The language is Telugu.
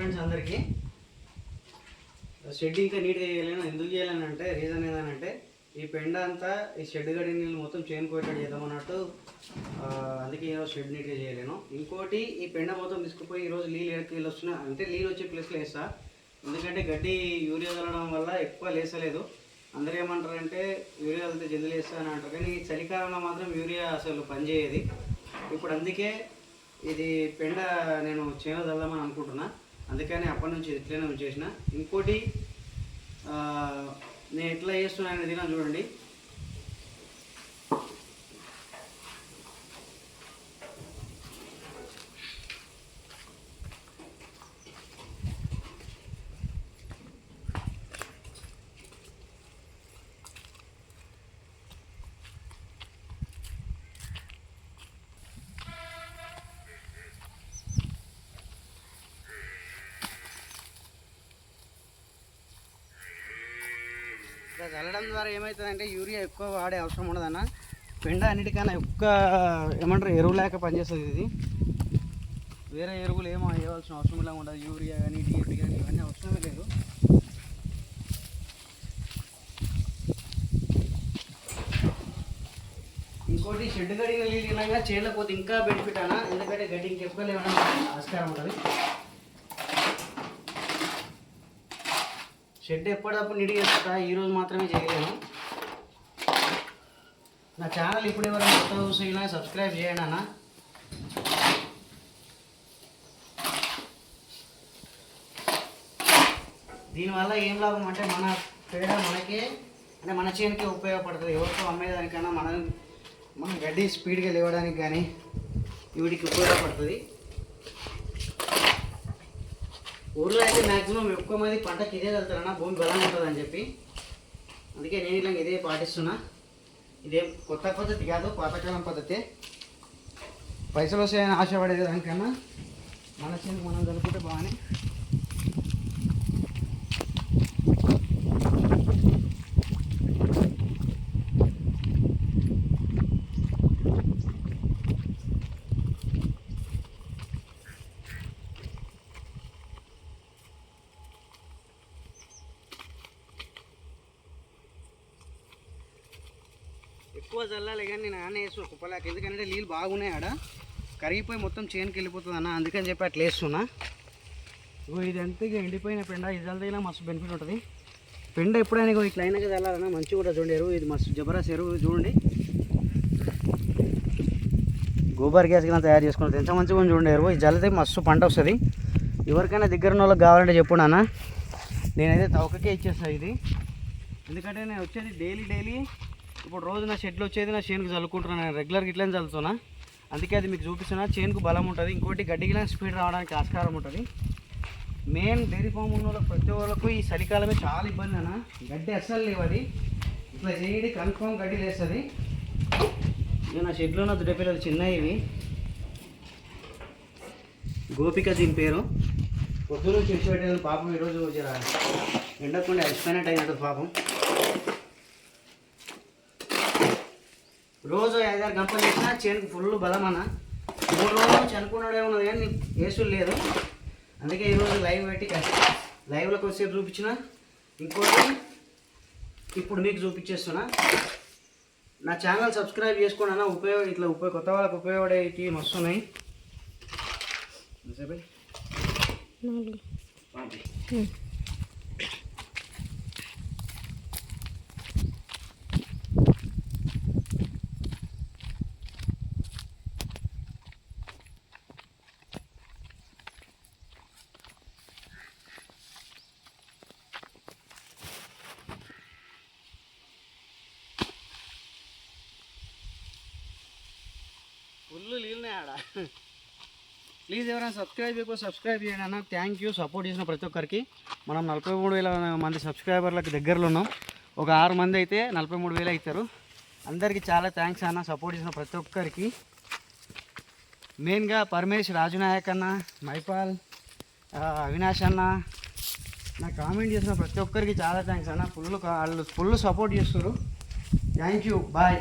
ఫ్రెండ్స్ అందరికీ. షెడ్ ఇంకా నీట్గా చేయలేను. ఎందుకు చేయాలని అంటే రీజన్ ఏంటంటే ఈ పెండ అంతా ఈ షెడ్ గడి నీళ్ళు మొత్తం చేను పోయేటట్టు చేద్దాం అన్నట్టు అందుకే ఈరోజు షెడ్ నీట్గా చేయలేను. ఇంకోటి ఈ పెండ మొత్తం తీసుకుపోయి ఈరోజు నీళ్ళు ఎక్కడికి వీళ్ళు వస్తున్నా అంటే నీళ్ళు వచ్చే ప్లేస్లో వేస్తా. ఎందుకంటే గడ్డి యూరియా చల్లడం వల్ల ఎక్కువ లేసలేదు అందరూ ఏమంటారంటే యూరియా వెళ్తే జల్దీ లేస్తా అని అంటారు. కానీ ఈ చలికాలంలో మాత్రం యూరియా అసలు పనిచేయదు ఇప్పుడు అందుకే ఇది పెండ నేను చేను చల్దామని అనుకుంటున్నా. అందుకని అప్పటి నుంచి ఇట్లనే చేసిన. ఇంకోటి నేను ఎట్లా చేస్తున్నాను అనేది చూడండి. ఇట్లా ద్వారా ఏమవుతుందంటే యూరియా ఎక్కువ వాడే అవసరం ఉండదన్న. పెండ అన్నిటికన్నా ఎక్కువ ఏమంటారు ఎరువు లేక పనిచేస్తుంది ఇది. వేరే ఎరువులు ఏమో వేయవలసిన అవసరం ఇలా ఉండదు. యూరియా కానీ డిఏపి కానీ ఇవన్నీ అవసరమే లేదు. ఇంకోటి షెడ్ గడిగిన నీళ్ళు ఇలాగా చేయలేకపోతే ఇంకా బెనిఫిట్ అన్న. ఎందుకంటే గడ్డి ఇంకెక్కువ లేవడం ఆస్కారం ఉంటుంది షెడ్ ఎప్పటికప్పుడు నిడి చేస్తా ఈరోజు మాత్రమే చేయలేను. నా ఛానల్ ఇప్పుడు ఎవరైనా కొత్త చూసినా సబ్స్క్రైబ్ చేయండి అన్న. దీనివల్ల ఏం లాభం అంటే మన పేడ మనకే అంటే మన చేనుకే ఉపయోగపడుతుంది. ఎవరితో అమ్మేదానికైనా మన మన గడ్డి స్పీడ్గా లేవడానికి కానీ వీటికి ఉపయోగపడుతుంది. ఊర్లో అయితే మ్యాక్సిమం ఎక్కువ మంది పంటకి ఇదే వెళ్తారన్న భూమి బలంగా ఉంటుందని చెప్పి. అందుకే నేను ఇలా ఇదే పాటిస్తున్నా. ఇదేం కొత్త పద్ధతి కాదు పాతకాలం పద్ధతి. పైసలు వస్తాయని ఆశపడేది దానికన్నా మన చేతికి మనం జరుపుకుంటే బాగానే. ఎక్కువ చల్లాలి కానీ నేను ఆనే వేసిన కుప్పలాకి. ఎందుకంటే నీళ్ళు బాగున్నాయి ఆడ. కరిగిపోయి మొత్తం చేనుకి వెళ్ళిపోతుంది అన్న. అందుకని చెప్పి అట్లా వేస్తున్నా. ఇగో ఇది ఇక ఎండిపోయిన పెండ. ఇది చల్లినా మస్తు బెనిఫిట్ ఉంటుంది. పెండ ఎప్పుడైనా ఇగో ఇట్లా అయినాక చల్లాలన్నా మంచిగా కూడా చూడండి ఎరువు. ఇది మస్తు జబరాస్ ఎరువు చూడండి. గోబర్ గ్యాస్ కింద తయారు చేసుకున్నది. ఎంత మంచిగా చూడండి ఎరువు. ఇది చల్లితే మస్తు పంట వస్తుంది. ఎవరికైనా దగ్గర ఉన్న వాళ్ళకి కావాలంటే చెప్పుడు అన్న. నేనైతే తవకకే ఇచ్చేస్తాను ఇది. ఎందుకంటే నేను వచ్చేది డైలీ డైలీ ఇప్పుడు రోజు నా షెడ్లో వచ్చేది నా చేనుకు చల్లుకుంటున్నాను నేను రెగ్యులర్గా ఇట్లనే చల్లుతున్నా. అందుకే అది మీకు చూపిస్తున్నా. చేనుకు బలం ఉంటుంది ఇంకోటి గడ్డికి స్పీడ్ రావడానికి ఆస్కారం ఉంటుంది. మెయిన్ డైరీ ఫామ్ ఉన్న వాళ్ళకి ప్రతి వాళ్ళకు ఈ చలికాలమే చాలా ఇబ్బంది అన్న. గడ్డి అస్సలు లేవు అది. ఇట్లా చేయడి కన్ఫామ్ గడ్డి లేస్తుంది. ఇక నా షెడ్లో ఉన్న దుడ్డపిల్లలు చిన్నవి ఇవి. గోపిక దీని పేరు. పొద్దున చూసి పెట్టేది పాపం ఈరోజు ఎండకుండా ఎక్స్పైనట్ అయినట్టు పాపం. రోజు ఐదారు గంటలు చేసినా చేనుకు ఫుల్ బలం అన్న మూడు రోజుల నుంచి అనుకున్నాడే ఉన్నది కానీ వేసుడు లేదు అందుకే ఈరోజు లైవ్ పెట్టి లైవ్లోకి వచ్చేపు చూపించిన. ఇంకోటి ఇప్పుడు మీకు చూపించేస్తున్నా. నా ఛానల్ సబ్స్క్రైబ్ చేసుకోండి అన్న. ఉపయోగ ఇట్లా ఉపయోగ కొత్త వాళ్ళకి ఉపయోగపడేవి మస్తు ఉన్నాయి. ఎంతసేపు? పంపి. ఫుల్ నీళ్ళనే ఆడ. ప్లీజ్ ఎవరైనా సబ్స్క్రైబ్ చేయకపోతే సబ్స్క్రైబ్ చేయండి అన్న. థ్యాంక్ యూ సపోర్ట్ చేసిన ప్రతి ఒక్కరికి. మనం నలభై మూడు వేల మంది సబ్స్క్రైబర్లకు దగ్గరలో ఉన్నాం. ఒక ఆరు మంది అయితే నలభై మూడు వేలు అవుతారు. అందరికీ చాలా థ్యాంక్స్ అన్న. సపోర్ట్ చేసిన ప్రతి ఒక్కరికి. మెయిన్గా పరమేష్ రాజునాయక్ అన్న మైపాల్ అవినాష్ అన్న. నాకు కామెంట్ చేసిన ప్రతి ఒక్కరికి చాలా థ్యాంక్స్ అన్న. ఫుల్ వాళ్ళు ఫుల్ సపోర్ట్ చేస్తారు థ్యాంక్ యూ బాయ్